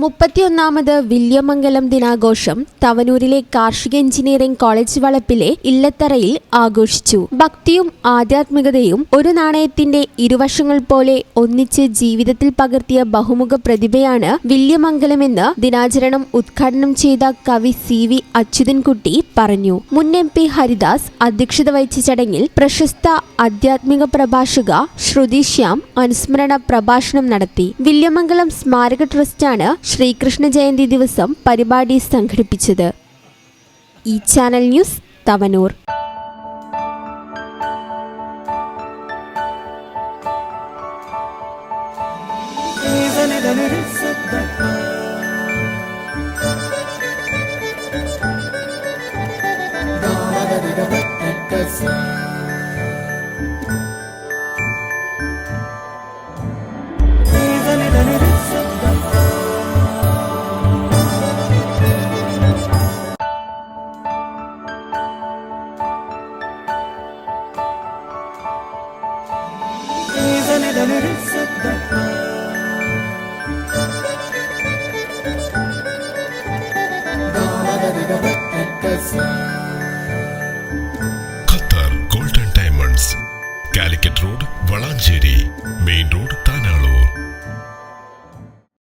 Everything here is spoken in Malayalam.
മുപ്പത്തിയൊന്നാമത് വില്യമംഗലം ദിനാഘോഷം തവനൂരിലെ കാർഷിക എഞ്ചിനീയറിംഗ് കോളേജ് വളപ്പിലെ ഇല്ലത്തറയിൽ ആഘോഷിച്ചു. ഭക്തിയും ആധ്യാത്മികതയും ഒരു നാണയത്തിന്റെ ഇരുവശങ്ങൾ പോലെ ഒന്നിച്ച് ജീവിതത്തിൽ പകർത്തിയ ബഹുമുഖ പ്രതിഭയാണ് വില്യമംഗലമെന്ന് ദിനാചരണം ഉദ്ഘാടനം ചെയ്ത കവി സി വി അച്യുതൻകുട്ടി പറഞ്ഞു. മുൻ എം പി ഹരിദാസ് അധ്യക്ഷത വഹിച്ച ചടങ്ങിൽ പ്രശസ്ത ആധ്യാത്മിക പ്രഭാഷക ശ്രുതി ശ്യാം അനുസ്മരണ പ്രഭാഷണം നടത്തി. വില്യമംഗലം സ്മാരക ട്രസ്റ്റാണ് ശ്രീകൃഷ്ണ ജയന്തി ദിവസം പരിപാടി സംഘടിപ്പിച്ചത് ഈ channel news Thavanur. Qatar golden diamonds Calicut road Valanchery main